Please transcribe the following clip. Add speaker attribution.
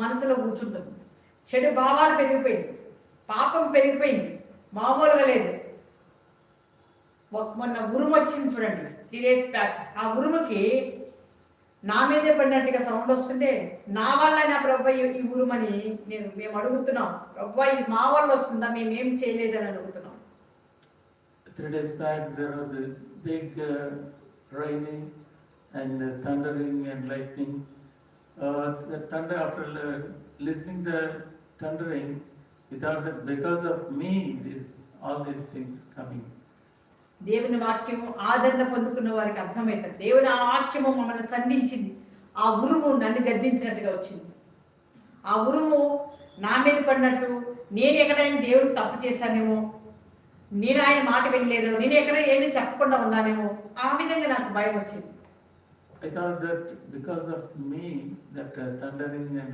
Speaker 1: మనసులో కూర్చుంటుంది చెడు భావాలు పెరిగిపోయింది. పాపం పెరిగిపోయింది. మామూలుగా లేదు. మొన్న ఉరుము వచ్చింది చూడండి. త్రీ డేస్ బ్యాక్ ఆ ఉరుముకి నా మీదే పడినట్టుగా సౌండ్ వస్తుంటే నా వల్ల అయినా ప్రభు ఈ ఉరుమని నేను మేము అడుగుతున్నాం. ప్రభు ఇది మా వల్ల వస్తుందా? మేము ఏం చేయలేదని అడుగుతున్నాం.
Speaker 2: Three days back there was big raining and thundering and lightning Uh, the thunder, after listening the thundering, without the because of me, this, all these things coming.
Speaker 1: దేవుని వాక్యము ఆదరణ పొందుకున్న వారికి అర్థమవుతుంది దేవుని ఆ వాక్యము మమ్మల్ని సంధించింది. ఆ ఉరుము నన్ను గద్దించినట్టుగా వచ్చింది. ఆ ఉరుము నా మీద పడినట్టు నేను ఎక్కడైనా దేవుడు తప్పు చేశానేమో? నేను ఆయన మాట వినలేదు? నేను ఎక్కడ ఏమి చెప్పకుండా ఉన్నానేమో? ఆ విధంగా నాకు భయం వచ్చింది.
Speaker 2: I thought that because of me, that uh, thundering and